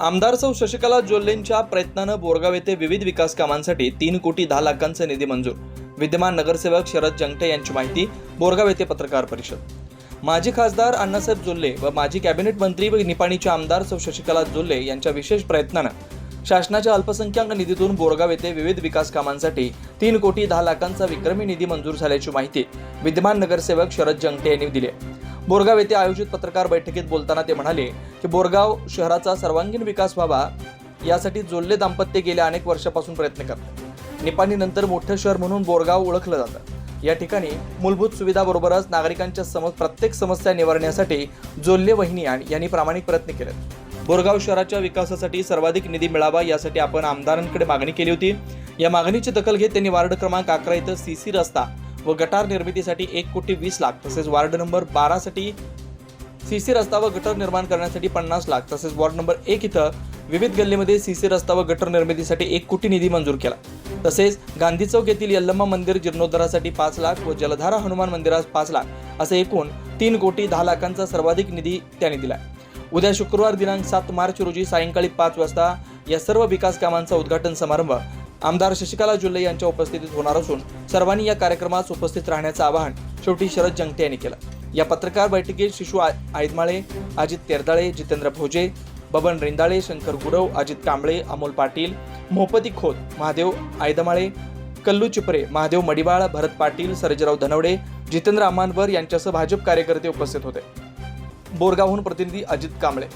आमदार सौ शशिकला जोल्लेंच्या प्रयत्नानं बोरगाव येथे विविध विकास कामांसाठी तीन कोटी दहा लाखांचा निधी मंजूर विद्यमान नगरसेवक शरद जंगटे यांची माहिती बोरगाव येथे पत्रकार परिषद माजी खासदार अण्णासाहेब जोल्ले व माजी कॅबिनेट मंत्री व निपाणीचे आमदार सौ शशिकला जोल्ले यांच्या विशेष प्रयत्नानं शासनाच्या अल्पसंख्याक निधीतून बोरगाव येथे विविध विकास कामांसाठी तीन कोटी दहा लाखांचा विक्रमी निधी मंजूर झाल्याची माहिती विद्यमान नगरसेवक शरद जंगटे यांनी दिली आहे. बोरगाव येथे आयोजित पत्रकार बैठकीत बोलताना ते म्हणाले की बोरगाव शहराचा सर्वांगीण विकास व्हावा यासाठी जोल्ले दाम्पत्य गेल्या अनेक वर्षापासून प्रयत्न करतात. निपाणीनंतर मोठं शहर म्हणून बोरगाव ओळखलं जातं. या ठिकाणी मूलभूत सुविधाबरोबरच नागरिकांच्या सम प्रत्येक समस्या निवारण्यासाठी जोल्ले वहिनी आणि- यांनी प्रामाणिक प्रयत्न केले बोरगाव शहराच्या विकासासाठी सर्वाधिक निधी मिळावा यासाठी आपण आमदारांकडे मागणी केली होती. या मागणीची दखल घेत त्यांनी वार्ड क्रमांक अकरा इथं सी सी रस्ता व गटार निर्मितीसाठी एक कोटी वीस लाख तसेच वार्ड नंबर बारासाठी सी सी रस्ता व गटर निर्माण करण्यासाठी पन्नास लाख तसेच वॉर्ड नंबर एक इथं विविध गल्लीमध्ये सी रस्ता व गटर निर्मितीसाठी एक कोटी निधी मंजूर केला. तसेच गांधी चौक येथील यल्लम्मा मंदिर जीर्णोद्धारासाठी पाच लाख व जलधारा हनुमान मंदिरास पाच लाख असे एकूण तीन कोटी दहा लाखांचा सर्वाधिक निधी त्याने दिला उद्या शुक्रवार दिनांक सात मार्च रोजी सायंकाळी पाच वाजता या सर्व विकास कामांचा उद्घाटन समारंभ आमदार शशिकला जुल्ले यांच्या उपस्थितीत होणार असून सर्वांनी या कार्यक्रमास उपस्थित राहण्याचं आवाहन शेवटी शरद जंगटे यांनी केलं. या पत्रकार बैठकीत शिशू आयदमाळे अजित तेरदाळे जितेंद्र भोजे बबन रेंदाळे शंकर गुरव अजित कांबळे अमोल पाटील मोहपती खोत महादेव आयदमाळे कल्लू चिपरे महादेव मडिवाळ भरत पाटील सर्जेराव धनवडे जितेंद्र अमानवर यांच्यासह भाजप कार्यकर्ते उपस्थित होते. बोरगावहून प्रतिनिधी अजित कांबळे.